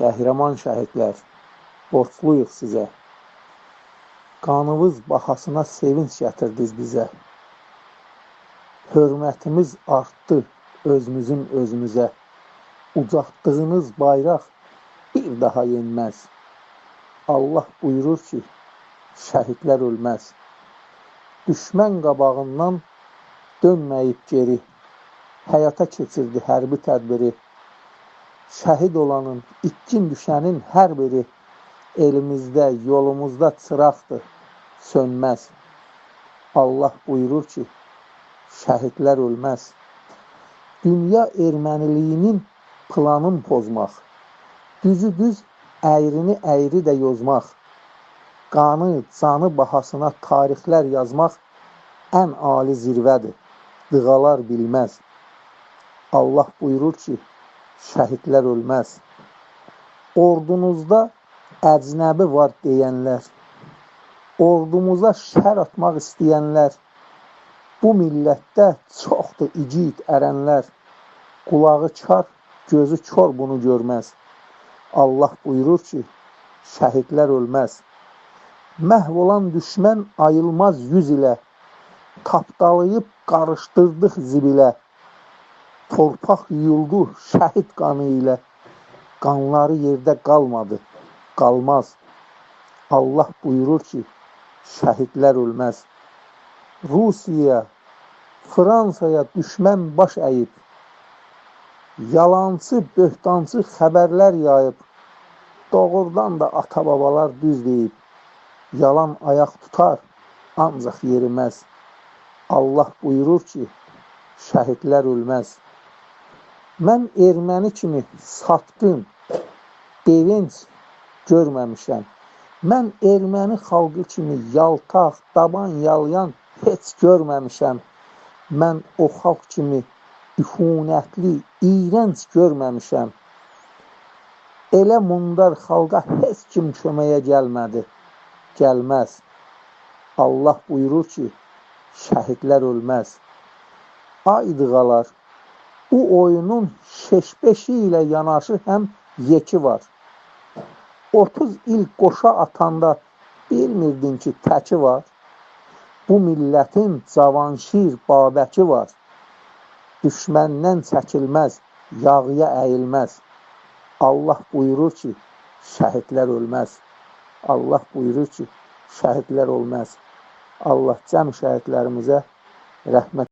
Qəhrəman şəhidlər, borcluyuq sizə. Qanınız bahasına sevinç gətirdiniz bizə. Hörmətimiz artdı özümüzün özümüzə. Ucaltdığınız bayraq bir daha yenməz. Allah buyurur ki, şəhidlər ölməz. Düşmən qabağından dönməyib geri. Həyata keçirdi hərbi tədbiri. Şəhid olanın, itkin düşənin hər biri elimizdə, yolumuzda çıraqdır, sönməz. Allah buyurur ki, şəhidlər ölməz. Dünya erməniliyinin planın pozmaq, düzü düz, əyrini əyri də yozmaq, qanı, canı bahasına tarixlər yazmaq ən ali zirvədir, dığalar bilməz. Allah buyurur ki, şəhidlər ölməz. Ordunuzda əcnəbi var deyənlər, ordumuza şər atmaq istəyənlər, bu millətdə çoxdur igid ərənlər, qulağı kar, gözü kor bunu görməz. Allah buyurur ki, şəhidlər ölməz. Məhv olan düşmən ayılmaz yüz ilə, tapdalayıb qarışdırdıq zibilə. Torpaq yuyuldu şəhid qanı ilə. Qanları yerdə qalmadı, qalmaz. Allah buyurur ki, şəhidlər ölməz. Rusiya, Fransaya düşmən baş əyib. Yalançı, böhtancı xəbərlər yayıb. Doğrudan da ata-babalar düz deyib. Yalan ayaq tutar, ancaq yeriməz. Allah buyurur ki, şəhidlər ölməz. Mən erməni kimi satqın, devinc görməmişəm. Mən erməni xalqı kimi yaltaq, daban yalayan heç görməmişəm. Mən o xalq kimi üfunətli, iyrənc görməmişəm. Elə mundar xalqa heç kim köməyə gəlmədi, gəlməz. Allah buyurur ki, şəhidlər ölməz. Ay dığalar, Bu oyunun şeşbeşi ilə yanaşı həm yeki var. 30 il qoşa atanda bilmirdin ki, təki var. Bu millətin cavanşir babəki var. Düşməndən çəkilməz, yağıya əyilməz. Allah buyurur ki, şəhidlər ölməz. Allah buyurur ki, şəhidlər ölməz. Allah cəm şəhidlərimizə rəhmət